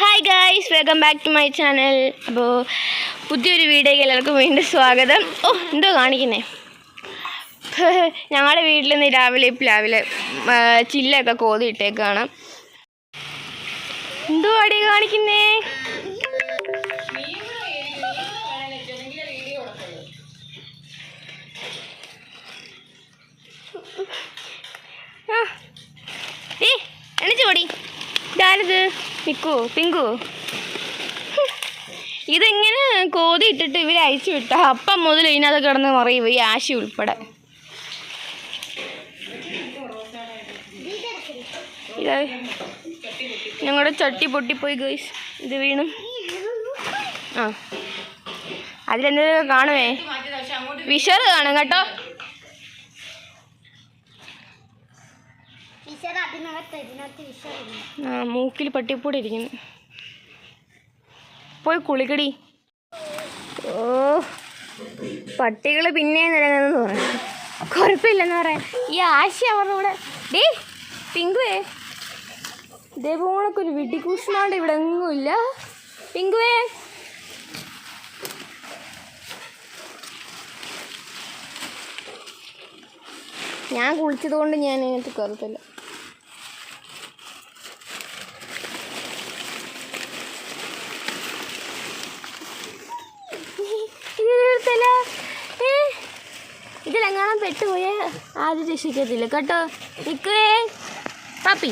Hi guys welcome back to my channel അപ്പോൾ പുതിയൊരു വീഡിയോയ്ക്ക് എല്ലാവർക്കും വീണ്ടും സ്വാഗതം. ഓ എന്തോ കാണിക്കുന്നേ? ഞങ്ങളുടെ വീട്ടിൽ നിന്ന് രാവിലെ ഇപ്പം രാവിലെ ചില്ലൊക്കെ കോതി ഇട്ടേക്കാണ് എന്തോ അടി കാണിക്കുന്നേ. ഏ എണീച്ചോടി ഇതാരത് മിക്കു പിങ്കു. ഇതിങ്ങനെ കോതി ഇട്ടിട്ട് ഇവർ അയച്ചു വിട്ട? അപ്പം മുതൽ ഇതിനകത്ത് കിടന്ന് മറിയും ഈ ആശി ഉൾപ്പെടെ. ഞങ്ങളുടെ ചട്ടി പൊട്ടിപ്പോയി ഗൈസ് ഇത് വീണു. ആ. അതിലെന്തെങ്കിലും കാണുവേ? വിഷറ് കാണും കേട്ടോ. മൂക്കിൽ പട്ടിപ്പൂടെ ഇരിക്കുന്നു. പോയി കുളിക്കടി. ഓ പട്ടികൾ പിന്നെ നിലനിന്ന് പറയാം കുഴപ്പമില്ലെന്ന് പറയാം. ഈ ആശ അവരുടെ കൂടെ ഡേ പിങ്കുവേ. ദേവോണക്കൊരു വെടിക്കൂഷ്ണാണ്ട് ഇവിടെ എങ്ങുമില്ല പിങ്കുവേ. ഞാൻ കുളിച്ചത് കൊണ്ട് ഞാൻ അതിനകത്ത് കയറത്തില്ല ഇതിലെങ്ങാനും പെട്ടുപോയ ആരും രക്ഷിക്കത്തില്ല. കേട്ടോ നിൽക്കുവേ പാപ്പി.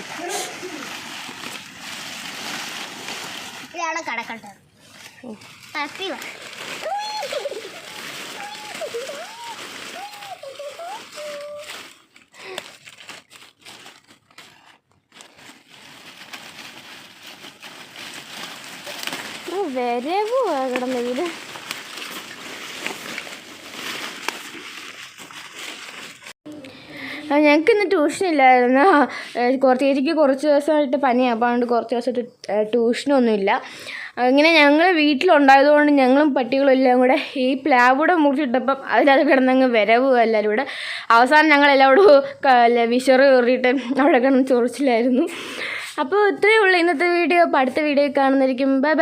ഇതാണ് കടക്കട്ടെ പപ്പി വാ. വരവോ കിടന്ന ആ ഞങ്ങൾക്ക് ഇന്ന് ട്യൂഷൻ ഇല്ലായിരുന്നു. കുറച്ച് എനിക്ക് കുറച്ച് ദിവസമായിട്ട് പനിയാണ് അപ്പോൾ അതുകൊണ്ട് കുറച്ച് ദിവസമായിട്ട് ട്യൂഷനൊന്നുമില്ല അങ്ങനെ ഞങ്ങൾ വീട്ടിലുണ്ടായതുകൊണ്ട് ഞങ്ങളും പട്ടികളും എല്ലാം കൂടെ ഈ പ്ലാവൂടെ മുറിച്ചിട്ടപ്പം അതിലത് കിടന്നങ്ങ് വരവ് എല്ലാവരും കൂടെ. അവസാനം ഞങ്ങൾ എല്ലാവരും വിഷറ് കയറിയിട്ട് അവിടെ കിടന്ന് ചൊറിച്ചിലായിരുന്നു. അപ്പോൾ ഇത്രയേ ഉള്ളൂ ഇന്നത്തെ വീഡിയോ. അപ്പോൾ അടുത്ത വീഡിയോ കാണുന്നതായിരിക്കും. Bye bye.